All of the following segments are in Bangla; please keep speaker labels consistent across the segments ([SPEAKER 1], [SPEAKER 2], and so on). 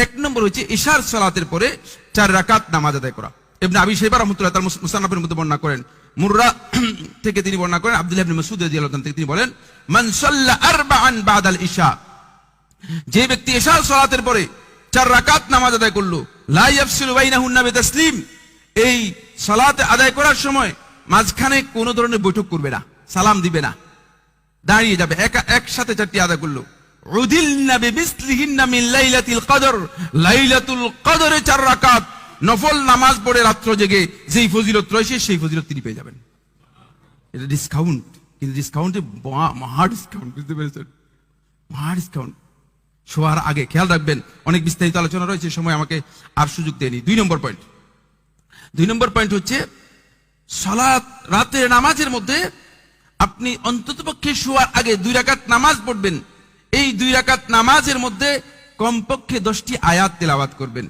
[SPEAKER 1] এক নম্বর হচ্ছে ইশার সালাতের পরে চার রাকাত নামাজ আদায় করা। ইবনে আবি শাইবা রাহমাতুল্লাহ তার মুস- মুসান্নাফের মধ্যে বর্ণনা করেন। মুররা থেকে তিনি বর্ণনা করেন, আব্দুল্লাহ ইবনে মাসউদ রাদিয়াল্লাহু থেকে তিনি বলেন, মান সাল্লা আরবাআন বাদাল ইশা। যে ব্যক্তি এশার সালাতের পরে চার রাকাত নামাজ আদায় করল, লা ইয়াফসিলু বাইনাহুন্না বিতাসলিম। এই সালাত আদায় করার সময় মাঝখানে কোনো ধরনের বৈঠক করবে না, সালাম দিবে না। দাঁড়িয়ে যাবে, একা একসাথে চারটি আদায় করল। লাইলাতিল চার রাকাত। নফল নামাজ পড়ে রাত্র জেগে যেই ফজিলত সেই ফজিলত তিনি পেয়ে যাবেন। এটা ডিসকাউন্টে মহা ডিসকাউন্ট বুঝতে পেরেছেন? মহা ডিসকাউন্ট শোয়ার আগে খেয়াল রাখবেন, অনেক বিস্তারিত আলোচনা রয়েছে সময় আমাকে আর সুযোগ দেয়নি। দুই নম্বর পয়েন্ট দুই নম্বর পয়েন্ট হচ্ছে, সালাত রাতের নামাজের মধ্যে আপনি অন্ততপক্ষে শোয়ার আগে দুই রাকাত নামাজ পড়বেন। এই দুই রাকাত নামাজের মধ্যে কমপক্ষে দশটি আয়াত তেলাওয়াত করবেন।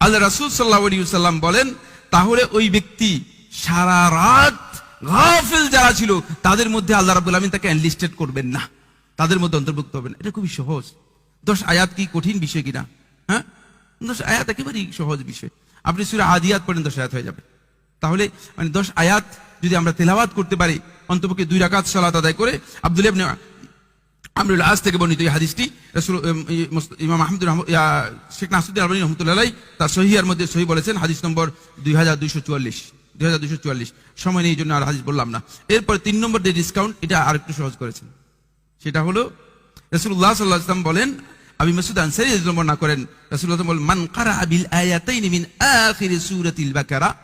[SPEAKER 1] আল্লাহ রাসূল সাল্লাম বলেন, তাহলে ওই ব্যক্তি সারা রাত গাফিল যারা ছিল, তাদের মধ্যে আল্লাহ রাব্বুল আলামিন তাকে করবেন না। তাদের মধ্যে অন্তর্ভুক্ত হবেন এটা খুবই সহজ। দশ আয়াত কি কঠিন বিষয় কিনা? হ্যাঁ? দশ আয়াত একেবারেই সহজ বিষয়। আপনি সুরা আদিয়াত পড়েন, দশ আয়াত হয়ে যাবে। তাহলে মানে দশ আয়াত যদি আমরা তেলাওয়াত করতে পারি, অন্তপক্ষে দুই রাকাত সালাত আদায় করে আব্দুল ইবনে আমরুল আজ থেকে বর্ণিত এই হাদিসটি রাসূল ইমাম আহমদুর রহম- শেখ নাসুদ্দিন আলবানী রহমতুল্লাহ তার সহিয়ার মধ্যে সহি বলেছেন হাদিস নম্বর দুই হাজার দুইশো চুয়াল্লিশ, দুই হাজার দুইশো চুয়াল্লিশ। সময় নেই জন্য আর হাদিস বললাম না। এরপর তিন নম্বর যে ডিসকাউন্ট এটা আর একটু সহজ করেছেন। সেটা হলো, রাসূলুল্লাহ সাল্লাল্লাহু আলাইহি ওয়াসাল্লাম বলেন আবি মাসুদ আনসারী বর্ণনা করেন। রাসূলুল্লাহ বলেন, মান কারা বিল আয়াতাইনি মিন আখির সূরাতিল বাকারা?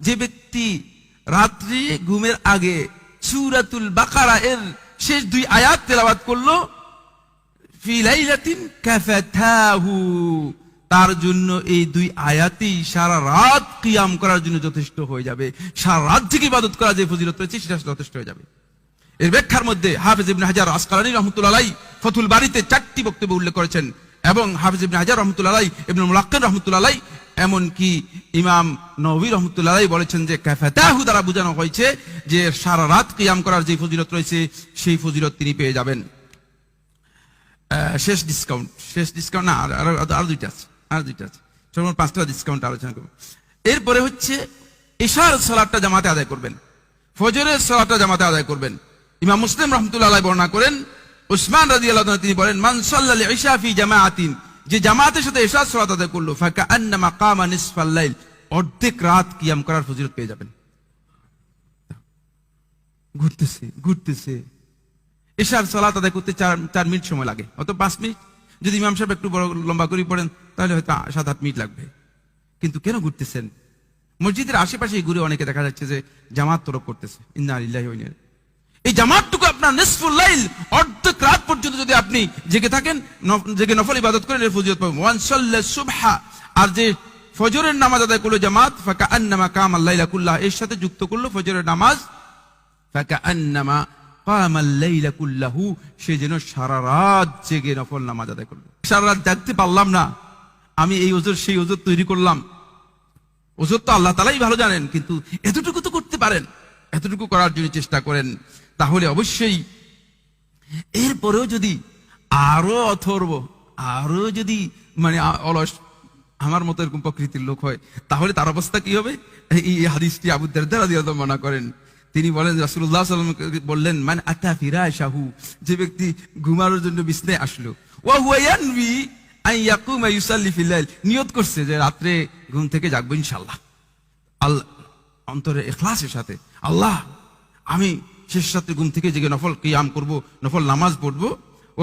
[SPEAKER 1] যে ব্যক্তি রাত্রি ঘুমের আগে সুরাতুল বাকারা এর শেষ দুই আয়াত তেলাবাদ করল তার জন্য এই দুই আয়াতেই সারা রাত কিয়াম করার জন্য যথেষ্ট হয়ে যাবে। সারা রাত থেকে ইবাদত করা যে ফজিলত রয়েছে, সেটা যথেষ্ট হয়ে যাবে। এর ব্যাখ্যার মধ্যে হাফিজ ইবনে হাজার আসকালানী রহমতুল্লাহ ফতুল বাড়িতে চারটি বক্তব্য উল্লেখ করেছেন এবং হাফিজ ইবনে হাজার রহমতুল্লাহ ইবনে মুলাক্কান রহমতুল্লাহ এমনকি ইমাম নবী রহমতুল্লাহ বলেছেন যে কাফাতাহু দ্বারা বোঝানো হয়েছে যে সারা রাত কিয়াম করার যে ফজিলত রয়েছে, সেই ফজিলত তিনি পেয়ে যাবেন। শেষ ডিসকাউন্ট শেষ ডিসকাউন্ট না, আর, আরও দুইটা আছে, আর দুইটা আছে। সর্বমোট পাঁচটা ডিসকাউন্ট আলোচনা করব। এরপরে হচ্ছে ইশার সালাদটা জামাতে আদায় করবেন, ফজরের সালাদটা জামাতে আদায় করবেন। ইমাম মুসলিম রহমতুল্লাহ বর্ণনা করেন, উসমান রাজি আল্লাহ তিনি বলেন, মান সাল্লাল ইশা ফি জামাআতিন যে জামাতের সাথে ইশার সালাত আদায় করল ফাকা আন্নামা কামা নিসফাল লাইল, অর্ধেক রাত কিয়াম করার ফজিলত পেয়ে যাবেন। ঘুরতেছে ঘুরতেছে। এশার সালাত আদায় করতে চার চার মিনিট সময় লাগে অত পাঁচ মিনিট। যদি ইমাম সাহেব একটু বড়, লম্বা করে পড়েন, তাহলে হয়তো সাত, আট মিনিট লাগবে। কিন্তু কেন ঘুরতেছেন? মসজিদের আশেপাশে ঘুরে অনেকে দেখা যাচ্ছে যে জামাত তরক করতেছে। ইন্না আলিল্লাহি। এই জামাতটুকু আপনার নিসফুল লাইল, অর্ধেক রাত পর্যন্ত যদি আপনি জেগে থাকেন জেগে নফল ইবাদত করেন, এর ফজিলত পাবেন। ওয়ান সাল্লা সুবহা, আর যে ফজরের নামাজ আদায় করল জামাত ফাকা আন্নামা কাম আল্লাইলা কুল্লাহ, এর সাথে যুক্ত করল ফজরের নামাজ, ফাকাআন্নামা কামাল লাইলা কুল্লাহু, সে যেন সারা রাত জেগে নফল নামাজ আদায় করল। সারা রাত জাগতে পারলাম না, আমি এই ওজোর, সেই ওজোর তৈরি করলাম। ওজোর তো আল্লাহ তালাই ভালো জানেন, কিন্তু এতটুকু তো করতে পারেন, এতটুকু করার জন্য চেষ্টা করেন। তাহলে অবশ্যই এরপরেও যদি আরও অথর্ব, আরও যদি মানে অলস, আমার মতো এরকম প্রকৃতির লোক হয়, তাহলে তার অবস্থা কি হবে? এই হাদিসটি আবু দারদা রাদিয়াল্লাহু মনে করেন। তিনি বলেন আলাইহি ওয়াসাল্লাম বললেন, মান আতা ফিরাশাহু যে ব্যক্তি ঘুমানোর জন্য বিছনায় আসলো। নিয়ত করছে যে রাত্রে ঘুম থেকে জাগবো ইনশাল্লাহ আল্লাহ অন্তরে এখলাসের সাথে, আল্লাহ, আমি শেষ রাত্রে ঘুম থেকে জেগে নফল কিয়াম করব, নফল নামাজ পড়ব। ও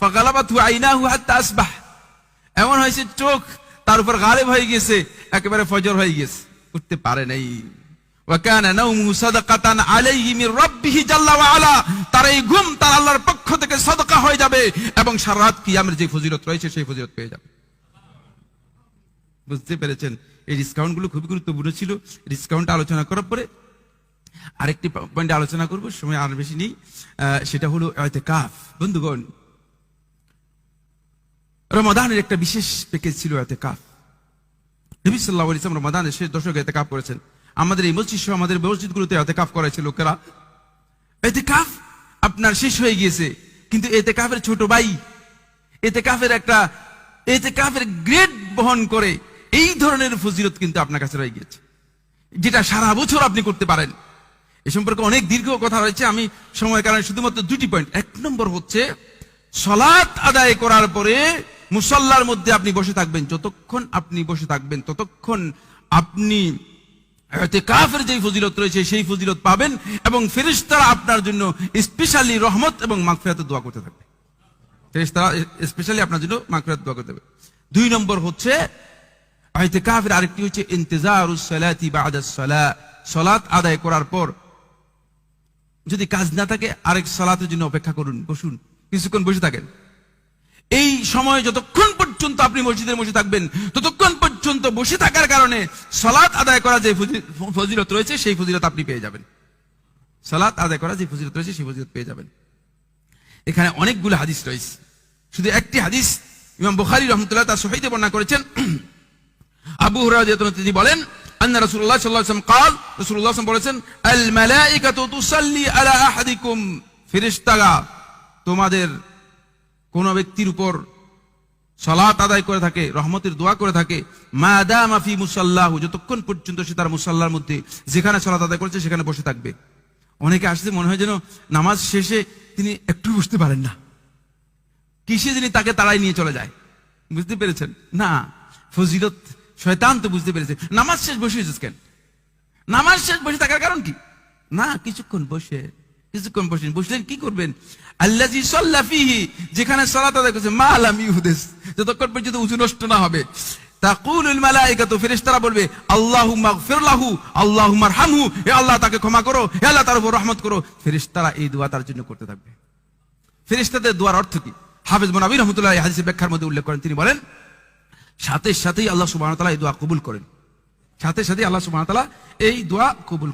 [SPEAKER 1] ফাগালাবাতু আইনাহু হাত্তা আসবাহ। এমন হয়েছে চোখ তার উপর গালেব হয়ে গেছে একেবারে ফজর হয়ে গেছে উঠতে পারে নাই। ঘুম তার আল্লাহর পক্ষ থেকে হয়ে যাবে এবং যে সেই পেয়ে যাবে। বুঝতে পেরেছেন? এই গুরুত্বপূর্ণ ছিল। আলোচনা করার পরে আরেকটি পয়েন্টে আলোচনা করব, সময় আর বেশি নেই। সেটা হলো কাফ বন্ধুগণ, রমাদানের একটা বিশেষ প্যাকেজ ছিল কাফ নবী সাল্লাহ ইসলাম রমাদানের শেষ করেছেন। আমাদের এই মসজিদ সহ আমাদের করেছে লোকেরা। আপনার শেষ হয়ে গিয়েছে, কিন্তু এতে কাফের ছোট ভাই এতে কাফের একটা এতে কাফের গ্রেট বহন করে এই ধরনের ফজিলত কিন্তু আপনার কাছে রয়ে গিয়েছে। যেটা সারা বছর আপনি করতে পারেন। এ সম্পর্কে অনেক দীর্ঘ কথা রয়েছে। আমি সময় কারণে শুধুমাত্র দুটি পয়েন্ট এক নম্বর হচ্ছে, সলাৎ আদায় করার পরে মুসল্লার মধ্যে আপনি বসে থাকবেন। যতক্ষণ আপনি বসে থাকবেন, ততক্ষণ আপনি কাফের ফজিলত রয়েছে, সেই ফজিলত পাবেন এবং ফেরিস্তারা আপনার জন্য স্পেশালি রহমত এবং দোয়া করতে থাকবে। ফেরিস্তারা স্পেশালি আপনার জন্য মাগফিরাত দোয়া করতে হবে দুই নম্বর হচ্ছে কাফের আরেকটি হচ্ছে সালাতি সালাহ। সালাত আদায় করার পর যদি কাজ না থাকে, আরেক সালাতের জন্য অপেক্ষা করুন, বসুন, কিছুক্ষণ বসে থাকেন। এই সময় যতক্ষণ পর্যন্ত আপনি মসজিদের বসে থাকবেন, ততক্ষণ পর্যন্ত বসে থাকার কারণে সালাত আদায় করা যে ফজি- ফজিলত রয়েছে, সেই ফজিলত আপনি পেয়ে যাবেন। সালাত আদায় করা যে ফজিলত রয়েছে, সেই ফজিলত পেয়ে যাবেন। এখানে অনেকগুলো হাদিস রয়েছে। শুধু একটি হাদিস, ইমাম বুখারী রহমতুল্লাহ তার সহিতে বর্ণনা করেছেন। আবু রাদিয়াল্লাহু তিনি বলেন আন্না রাসূলুল্লাহ সাল্লাল্লাহু আলাইহি ওয়াসাল্লাম قال রাসূলুল্লাহ সাল্লাল্লাহু বলেছেন আল মালাইকাতু তুসাল্লি আলা আহাদিকুম ফেরেশতারা তোমাদের কোন ব্যক্তির উপর সালাত আদায় করে থাকে রহমতের দোয়া করে থাকে মা দামা ফি মুসাল্লাহু যতক্ষণ পর্যন্ত সে তার মুসাল্লার মধ্যে যেখানে সালাত আদায় করেছে সেখানে বসে থাকবে অনেকে আসছে মনে হয় যেন নামাজ শেষে তিনি একটু বসতে পারেন না কিসে যিনি তাকে তাড়াই নিয়ে চলে যায় বুঝতে পেরেছেন না ফজিলত শয়তান তো বুঝতে পেরেছে। নামাজ শেষ বসে কেন? নামাজ শেষ বসে থাকার কারণ কি? না, কিছুক্ষণ বসে কিছুক্ষণ বসে বসলেন কি করবেন? আল্লাজি সাল্লাফিহি যেখানে সালাত আদায় করছে মা আলাম ইহুদেস যতক্ষণ পর্যন্ত উজু নষ্ট না হবে। তাকুলুল মালাইকাতু, ফেরেশতারা বলবে, আল্লাহুম্মা গফির লাহু, আল্লাহুম্মা আরহামহু, হে আল্লাহ তাকে ক্ষমা করো, হে আল্লাহ তার উপর রহমত করো। ফেরেশতারা এই দোয়া তার জন্য করতে থাকবে। ফেরেশতাদের দোয়ার অর্থ কি? হাফেজ মোনাবি রহমতুল্লাহ হাদিসের ব্যাখ্যার মধ্যে উল্লেখ করেন। তিনি বলেন সাথে সাথেই আল্লাহ সুবহানাহু এই দোয়া কবুল করেন। সাথে সাথে আল্লাহ ওয়া এই দোয়া কবুল